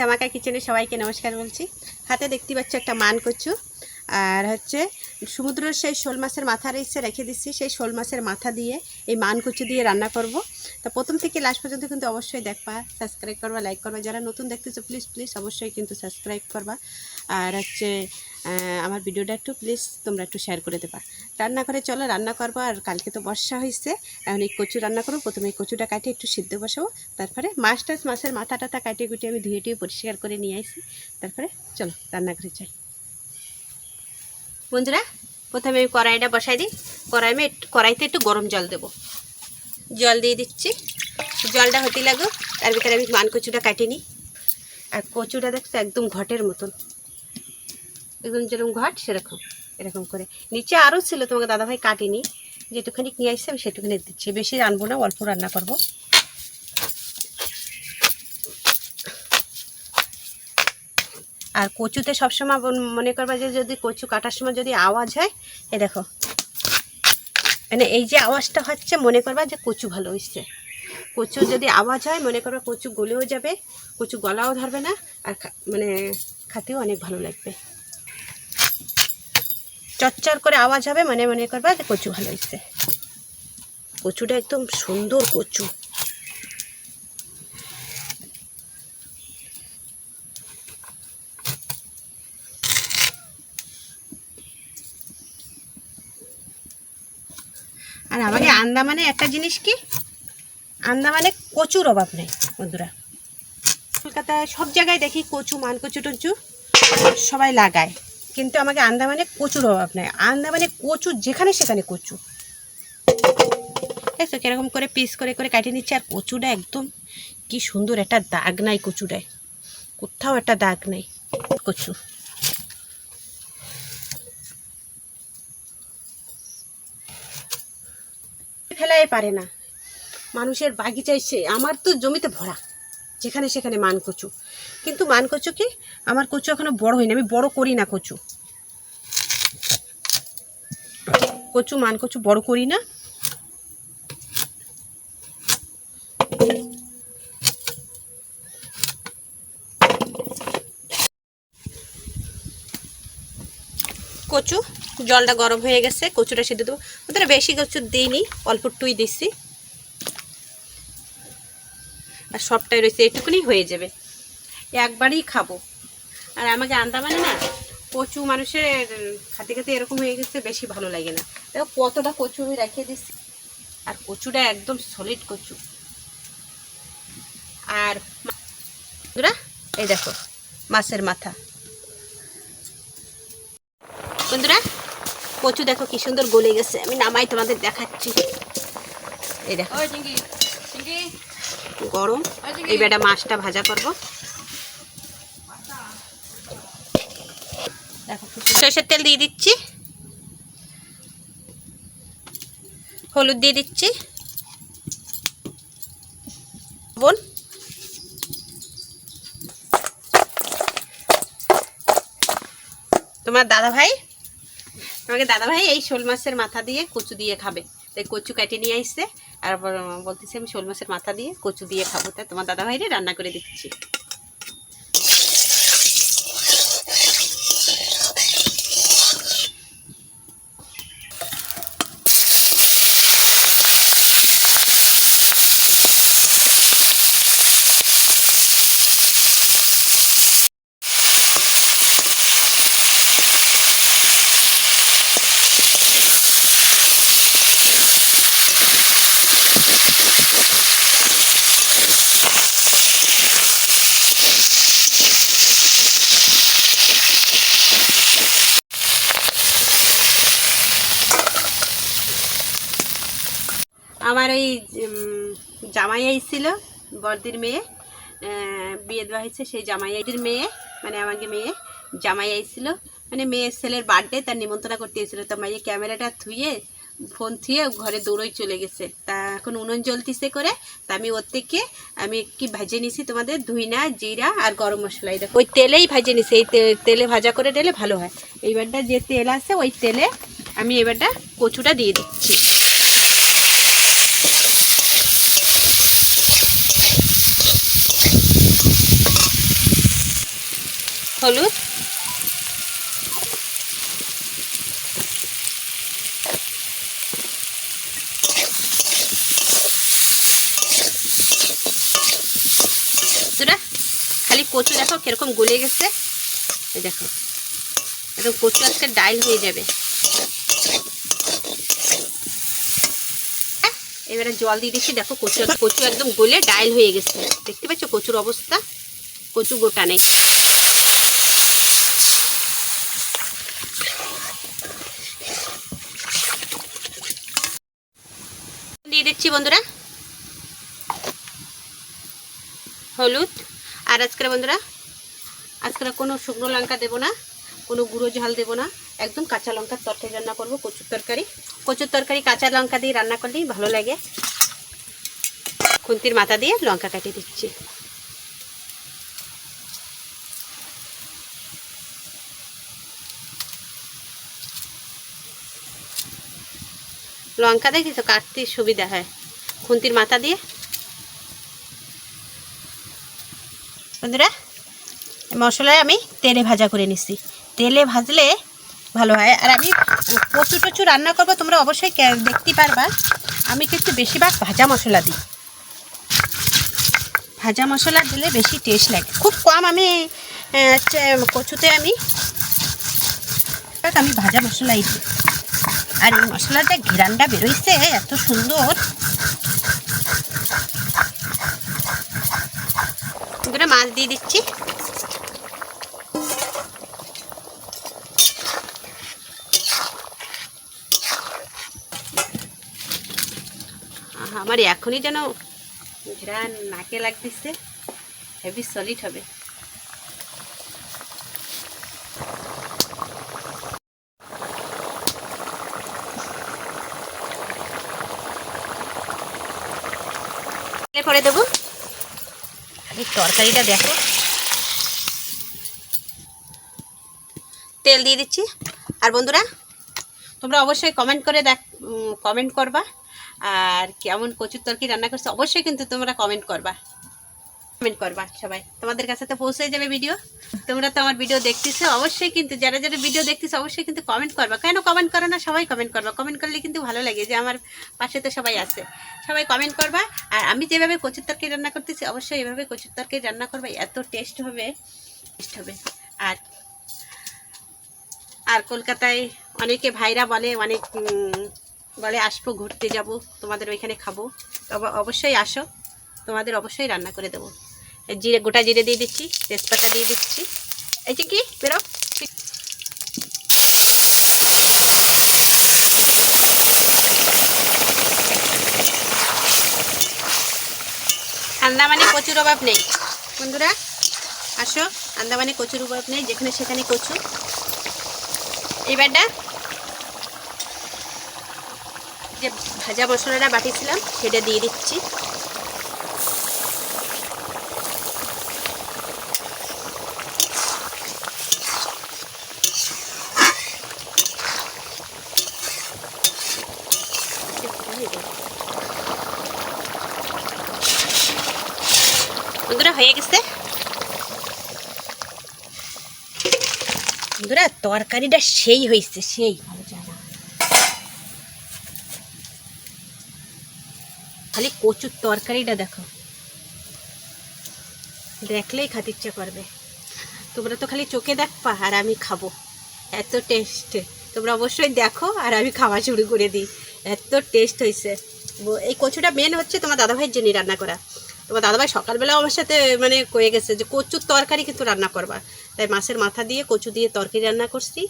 ধামাকা কিচেনে সবাইকে নমস্কার বলছি। হাতে দেখতে পাচ্ছ একটা মান কচু আর হচ্ছে সমুদ্রের সেই শোল মাছের মাথা রেখে রেখে দিচ্ছি, সেই শোল মাছের মাথা দিয়ে এই মান কচু দিয়ে রান্না করব। তো প্রথম থেকে লাস্ট পর্যন্ত কিন্তু অবশ্যই দেখবা সাবস্ক্রাইব করবা লাইক করবা। যারা নতুন দেখতেছো প্লিজ প্লিজ অবশ্যই কিন্তু সাবস্ক্রাইব করবা। আর হচ্ছে আমার ভিডিওটা একটু প্লিজ তোমরা একটু শেয়ার করে দেবা। রান্না করে চলো, রান্না করব। আর কালকে তো বর্ষা হয়েছে এখন এই কচু রান্না করব। প্রথমে এই কচুটা কাটিয়ে একটু সিদ্ধ বসাবো। তারপরে মাছ টাছ মাছের মাথা টাথা কাটিয়ে কুটিয়ে আমি ধুয়ে টুয়ে পরিষ্কার করে নিয়ে আসি। তারপরে চলো, রান্না করে যাই। বন্ধুরা, প্রথমে আমি কড়াইটা বসাই দিই। কড়াই কড়াইতে একটু গরম জল দেবো। জল দিয়ে দিচ্ছি। জলটা হতে লাগুক, তার ভিতরে আমি মান কচুটা কাটিয়ে নিই। আর কচুটা দেখছ, একদম ঘটের মতন। একদম যেরকম ঘট, সেরকম, এরকম করে। নিচে আরও ছিল, তোমাকে দাদাভাই কাটিনি। যেটুখানি নিয়ে আসছে, আমি সেটুখানি দিচ্ছি। বেশি রানবো না, অল্প রান্না করব। আর কচুতে সবসময় মনে করবা যে যদি কচু কাটার সময় যদি আওয়াজ হয়, এ দেখো। মানে এই যে আওয়াজটা হচ্ছে, মনে করবা যে কচু ভালো হয়েছে কচু যদি আওয়াজ হয়, মনে করবা কচু গলেও যাবে, কচু গলাও ধরবে না, আর মানে খাতেও অনেক ভালো লাগবে। চচ্চর করে আওয়াজ হবে, মনে মনে করবা যে কচু ভালো হয়েছে কচুটা একদম সুন্দর কচু। আর আমাকে আন্দামানে একটা জিনিস কি? আন্দামানে কচুর অভাব নেই বন্ধুরা। কলকাতায় সব জায়গায় দেখি কচু মান কচু টচু সবাই লাগায়। কিন্তু আমাকে আন্দামানে কচুর অভাব নেই। আন্দামানে কচু যেখানে সেখানে কচু। দেখছ কীরকম করে পিস করে করে কাটিয়ে নিচ্ছে আর কচুটা একদম কি সুন্দর একটা দাগ নাই কচুটায়। কোথাও একটা দাগ নেই কচু। পারে না। মানুষের বাগিচায় সে, আমার তো জমিতে ভরা। যেখানে সেখানে মান কচু। কিন্তু মান কচু কি? আমার কচু এখনও বড় হয়নি, আমি বড় করি না কচু। কচু, মান কচু বড় করি না কচু জলটা গরম হয়ে গেছে কচুটা সিদ্ধ দেবো। ওদের বেশি কচু দিইনি অল্প একটুই দিচ্ছি আর সবটাই রয়েছে এটুকুনি হয়ে যাবে। একবারই খাব। আর আমাকে আন্দামানে না কচু মানুষের খাতে খাতে এরকম হয়ে গেছে বেশি ভালো লাগে না। দেখো কতটা কচু আমি রেখে দিচ্ছি আর কচুটা একদম সলিড কচু। আর বন্ধুরা, এই দেখো মাছের মাথা। বন্ধুরা কচু দেখো কি সুন্দর গলে গেছে। আমি নামাই তোমাদের দেখাচ্ছি। এই দেখো। গরম। এই বেটা মাছটা ভাজা করব। দেখো সরষের তেল দিয়ে দিচ্ছি। হলুদ দিয়ে দিচ্ছি। বোন। তোমার দাদা ভাই তোমাকে দাদা ভাই এই শোল মাছের মাথা দিয়ে কচু দিয়ে খাবে। তাই কচু কেটে নিয়ে আসছে। আর বলতেছি আমি শোল মাছের মাথা দিয়ে কচু দিয়ে খাব। তাই তোমার দাদা ভাইরে রান্না করে দিচ্ছি। আমার ওই জামাই আইছিল বর্দির মেয়ে। বিয়ে দেওয়া হয়েছে, সেই জামাই আইদির মেয়ে মানে আমাকে মেয়ে, জামাই আইছিল। মানে মেয়ের ছেলের বার্থডে তার নিমন্ত্রণ করতে এসেছিল। তো মাইয়ে ক্যামেরাটা থুয়ে ফোন থুয়ে ঘরে দৌড়ই চলে গেছে। তা এখন উনুন জ্বলতিছে করে, তা আমি ওর থেকে, আমি কি ভেজে নিছি তোমাদের, ধুইনা, জিরা আর গরম মশলা। এই ওই তেলেই ভেজে নিছি। এই তেলে ভাজা করে দিলে ভালো হয়। এইবারটা যে তেল আছে, ওই তেলে আমি এবারটা কচুটা দিয়ে দিচ্ছি। হলুদ। খালি কচু দেখো কীরকম গলে গেছে। দেখো, একদম কচু আজকে ডাইল হয়ে যাবে। এবারে জল দিয়ে দিচ্ছি, দেখো কচু কচু একদম গলে ডাইল হয়ে গেছে। দেখতে পাচ্ছ কচুর অবস্থা? কচু গোটা নেই দিয়ে দিচ্ছি বন্ধুরা। হলুদ। আর আজকের বন্ধুরা, আজকের কোনো শুকনো লঙ্কা দেবো না, কোনো গুঁড়ো ঝাল দেবো না, একদম কাঁচা লঙ্কার তরকারি রান্না করব, কচুর তরকারি। কচুর তরকারি কাঁচা লঙ্কা দিয়ে রান্না করলেই ভালো লাগে। খুন্তির মাথা দিয়ে লঙ্কা কাটিয়ে দিচ্ছি। লঙ্কা দেখি তো কাটতে সুবিধা হয়। খুন্তির মাথা দিয়ে। বন্ধুরা, মশলায় আমি তেলে ভাজা করে নিচ্ছি। তেলে ভাজলে ভালো হয়। আর আমি কচু টচু রান্না করব, তোমরা অবশ্যই দেখতে পারবা। আমি কিন্তু বেশিরভাগ ভাজা মশলা দিই। ভাজা মশলা দিলে বেশি টেস্ট লাগে। খুব কম আমি কচুতে আমি আমি ভাজা মশলাই দিই। আর এই মশলাটা ঘেরানটা বেরোইছে, এত সুন্দর। মাছ দিয়ে দিচ্ছি। আমার এখনই যেন ঘেরান নাকে লাগতেছে। হেভি সলিড হবে। করে দেবো। এই তরকারিটা দেখো। তেল দিয়ে দিচ্ছি। আর বন্ধুরা, তোমরা অবশ্যই কমেন্ট করে দেখ কমেন্ট করবা। আর কেমন কচুর তরকারি রান্না করছে, অবশ্যই কিন্তু তোমরা কমেন্ট করবা। কমেন্ট করবা সবাই। তোমাদের কাছে তো পৌঁছে যাবে ভিডিও তোমরা তো আমার ভিডিও দেখতেছো, অবশ্যই কিন্তু যারা যারা ভিডিও দেখতেছো, অবশ্যই কিন্তু কমেন্ট করবা। কেন কমেন্ট করো না? সবাই কমেন্ট করবা। কমেন্ট করলে কিন্তু ভালো লাগে যে আমার পাশে তো সবাই আছে। সবাই কমেন্ট করবা। আর আমি যেভাবে কচুর তরকারি রান্না করতেছি, অবশ্যই এভাবে কচুর তরকারি রান্না করবা। এত টেস্ট হবে। টেস্ট হবে। আর আর কলকাতায় অনেকে ভাইরা বলে, অনেক বলে, আসব, ঘুরতে যাব। তোমাদের ওইখানে খাব। অবশ্যই আসো। তোমাদের অবশ্যই রান্না করে দেবো। জিরে, গোটা জিরে দিয়ে দিচ্ছি, তেজপাতা দিয়ে দিচ্ছি। এই যে কি? বেরো। আন্দামানে প্রচুর অভাব নেই। বন্ধুরা, আসো, আন্দামানে কচুর অভাব নেই, যেখানে সেখানে কচু। এবারটা যে ভাজা মশলাটা বাটিছিলাম সেটা দিয়ে দিচ্ছি বন্ধুরা হয়ে গেছে বন্ধুরা, তরকারিটা সেই হয়েছে, সেই। খালি কচুর তরকারিটা দেখো। দেখলেই খাতে ইচ্ছা করবে। তোমরা তো খালি চোখে দেখবা আর আমি খাব। এত টেস্ট তোমরা অবশ্যই দেখো আর আমি খাওয়া শুরু করে দিই। এত টেস্ট হয়েছে। এই কচুটা মেন হচ্ছে তোমার দাদাভাইয়ের জন্যই রান্না করা। তোমার দাদাভাই সকালবেলা আমার সাথে মানে কয়ে গেছে যে কচুর তরকারি কিন্তু রান্না করবা। তাই মাছের মাথা দিয়ে কচু দিয়ে তরকারি রান্না করছি,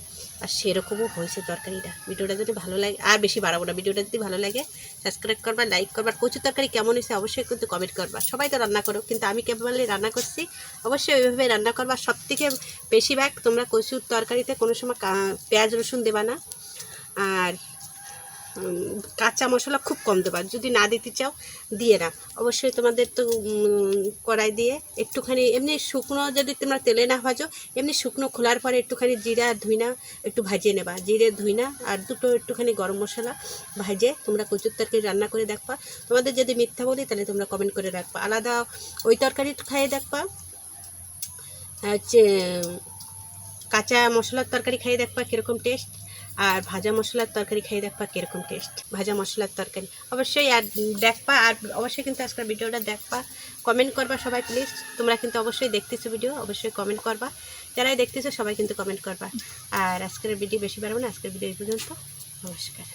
আর সেরকমও হয়েছে তরকারিটা। ভিডিওটা যদি ভালো লাগে, আর বেশি বাড়াবো না, ভিডিওটা যদি ভালো লাগে সাবস্ক্রাইব করবা লাইক করবা কচুর তরকারি কেমন হয়েছে অবশ্যই কিন্তু কমেন্ট করবা। সবাই তো রান্না করো, কিন্তু আমি কেবলই রান্না করছি, অবশ্যই ওইভাবে রান্না করবা। সব থেকে বেশিরভাগ তোমরা কচুর তরকারিতে কোনো সময় পেঁয়াজ রসুন দেবা না। আর কাঁচা মশলা খুব কম দেবা। যদি না দিতে চাও, দিয়ে না অবশ্যই তোমাদের তো কড়াই দিয়ে একটুখানি, এমনি শুকনো যদি তোমরা তেলে না ভাজো, এমনি শুকনো খোলার পরে একটুখানি জিরা, ধুইনা, একটু ভাজিয়ে নেবা। জিরে, ধুইনা আর দুটো একটুখানি গরম মশলা ভাজে তোমরা কচুর তরকারি রান্না করে দেখবা। তোমাদের যদি মিথ্যা বলি, তাহলে তোমরা কমেন্ট করে রাখবা। আলাদা ওই তরকারি খাইয়ে দেখবা। হচ্ছে, কাঁচা মশলার তরকারি খাইয়ে দেখবা কীরকম টেস্ট আর ভাজা মশলার তরকারি খেয়ে দেখবা কীরকম টেস্ট ভাজা মশলার তরকারি। অবশ্যই আর দেখবা, আর অবশ্যই কিন্তু আজকের ভিডিওটা দেখবা। কমেন্ট করবা সবাই প্লিজ তোমরা কিন্তু অবশ্যই দেখতেছো ভিডিও অবশ্যই কমেন্ট করবা। যারাই দেখতেছো সবাই কিন্তু কমেন্ট করবা। আর আজকের ভিডিও বেশি পারব না। আজকের ভিডিও এই পর্যন্ত। নমস্কার।